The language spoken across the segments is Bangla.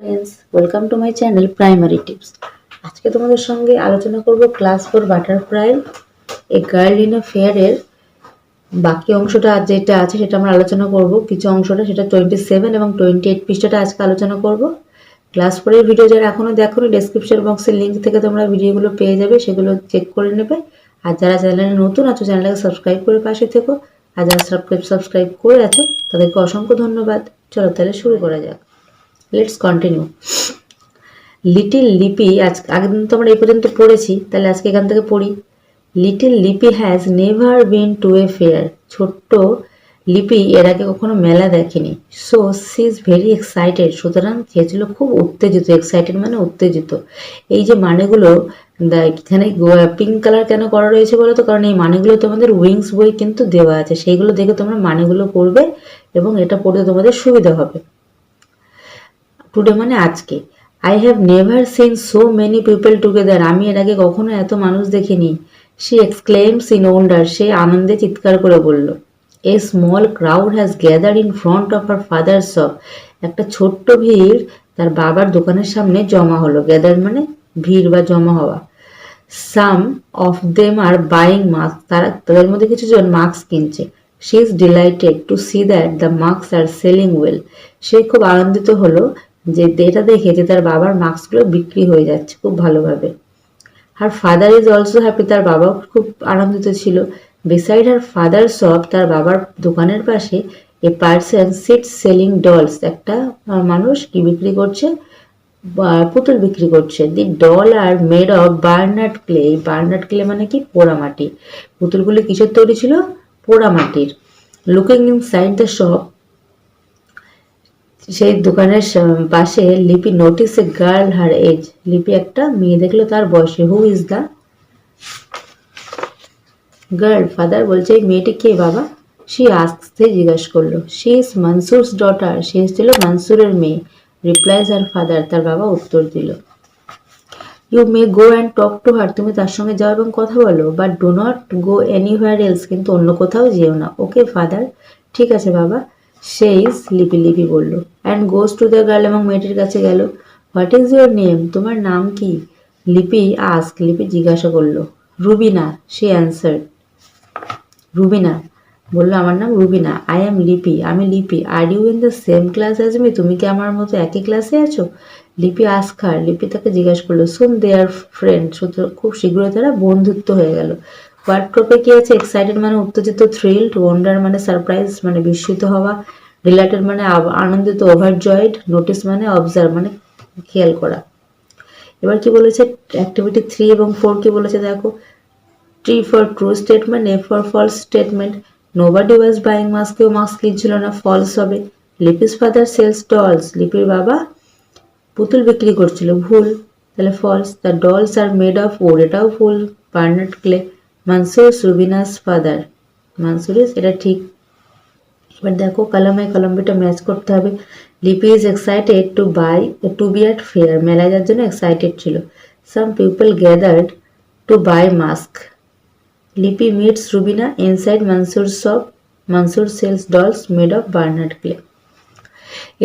Friends welcome to my channel primary tips আজকে তোমাদের সঙ্গে আলোচনা করব class four butterfly a girl in a ফেয়ারের বাকি অংশটা আজ যেটা আছে সেটা আমরা আলোচনা করব। কিছু অংশটা সেটা টোয়েন্টি সেভেন এবং টোয়েন্টি এইট পৃষ্ঠাটা আজকে আলোচনা করব। ক্লাস ফোরের ভিডিও যারা এখনও দেখো ডেসক্রিপশন বক্সের লিঙ্ক থেকে তোমরা ভিডিওগুলো পেয়ে যাবে, সেগুলো চেক করে নেবে। আর যারা চ্যানেলে নতুন আছো চ্যানেলটাকে সাবস্ক্রাইব করে পাশে থেকো। আর যারা সাবস্ক্রাইব সাবস্ক্রাইব করে আছো, তাদেরকে অসংখ্য ধন্যবাদ। চলো তাহলে শুরু করা যাক। লেটস কন্টিনিউ লিটিল লিপি আজ দিন তো আমরা এই পর্যন্ত পড়েছি, তাহলে আজকে এখান থেকে পড়ি। Little Lipi has never been to a fair ছোট্ট লিপি এর আগে কখনো মেলা দেখেনি। So she is very excited সুতরাং সে ছিল খুব উত্তেজিত এক্সাইটেড মানে উত্তেজিত। এই যে মানেগুলো এখানে পিঙ্ক কালার কেন করা রয়েছে বলো তো কারণ এই মানেগুলো তোমাদের উইংস বই কিন্তু দেওয়া আছে। সেইগুলো দেখে তোমরা মানেগুলো পড়বে এবং এটা পড়তে তোমাদের সুবিধা হবে। টুডে মানে আজকে। I have never seen so many people together আমি এর আগে কখনো এত মানুষ দেখিনি। সি এক্সক্লেমস ইন ওন্ডার সে আনন্দে চিৎকার করে বলল a small crowd has gather in front of her father shop একটা ছোট্ট ভিড় তার বাবার দোকানের সামনে জমা হলো। গ্যাদার মানে ভিড় বা জমা হওয়া। Some of them are buying mask তারা তাদের মধ্যে কিছু জন মাস্ক কিনছে। She is delighted to see that the mask are selling well সে খুব আনন্দিত হলো। যে এটা দেখে যে তার বাবার মাস্কগুলো বিক্রি হয়ে যাচ্ছে খুব ভালোভাবে। Her father is also happy তার বাবাও খুব আনন্দিত ছিল। বিসাইড হার ফাদার শপ তার বাবার দোকানের পাশে a person sit selling dolls একটা মানুষ কি বিক্রি করছে? পুতুল বিক্রি করছে। The doll are made of burnt clay burnt clay মানে কি? পোড়ামাটি পুতুলগুলি কিসের তৈরি ছিল? পোড়ামাটির looking inside the shop সেই দোকানের পাশে Lipi notice a girl her age Lipi একটা মেয়ে দেখল তার বয়সে। Who is the girl father বলছে, এই মেয়েটি কে বাবা? সে আসতে জিজ্ঞাস করল শি ইজ মানসুরস ডটার সে ছিল মানসুরের মেয়ে। রিপ্লাইজ আর ফাদার তার বাবা উত্তর দিল you may go and talk to her তুমি তার সঙ্গে যাও এবং কথা বলো but do not go anywhere else কিন্তু অন্য কোথাও যেও না। ওকে ফাদার ঠিক আছে, বাবা। সেই লিপি লিপি বলল and goes to the girl এবং মেয়েটির কাছে গেল। হোয়াট ইজ ইউর নেম তোমার নাম কি? লিপি আস্ক লিপি জিজ্ঞাসা করল, রুবিনা। সে অ্যান্সার রুবিনা। বলল, আমার নাম রুবিনা। আই অ্যাম লিপি, আমি Lipi. Are you in the same class as me তুমি কি আমার মতো একই ক্লাসে আছো? লিপি আসখার লিপি তাকে জিজ্ঞাসা করল শুন দে আর ফ্রেন্ড শুধু খুব শীঘ্রই তারা বন্ধুত্ব হয়ে গেল। ওয়ার্ডক্রপে কি আছে? এক্সাইটেড মানে উত্তেজিত থ্রিল্ড ওয়ান্ডার মানে সারপ্রাইজ মানে বিস্মিত হওয়া ডিলাইটেড মানে আনন্দিত ওভারজয়েড নোটিস মানে অবজার্ভ মানে খেয়াল করা। এবার কি বলেছে? অ্যাক্টিভিটি থ্রি এবং ফোর কি বলেছে? দেখো। T for true statement a for false statement nobody was buying mask কেউ মাস্ক কিনছিল না ফলস হবে। লিপিস ফাদার সেলস ডলস লিপির বাবা পুতুল বিক্রি করছিল, ভুল। তাহলে false the dolls are made of ওর এটাও ভুল বার্নাট ক্লে মানসুর সুবিনাস ফাদার মানসুরিস এটা ঠিক। এবার দেখো কলমে কলম্বিটা ম্যাচ করতে হবে। Lipi is excited to buy to be at fair মেলায় যাওয়ার জন্য এক্সাইটেড ছিল। Some people gathered to buy mask Lipi meets Rubina inside Mansur shop Mansur sells dolls made of burnt clay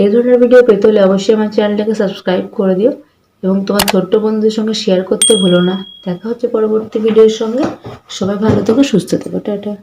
এই ধরনের ভিডিও পেতে হলে অবশ্যই আমার চ্যানেলটাকে সাবস্ক্রাইব করে দিও। এবং তোমার ছোট্ট বন্ধুদের সঙ্গে শেয়ার করতে ভুলো না। দেখা হচ্ছে পরবর্তী ভিডিওর সঙ্গে। সবাই ভালো থেকো, সুস্থ থেকো, টাটা।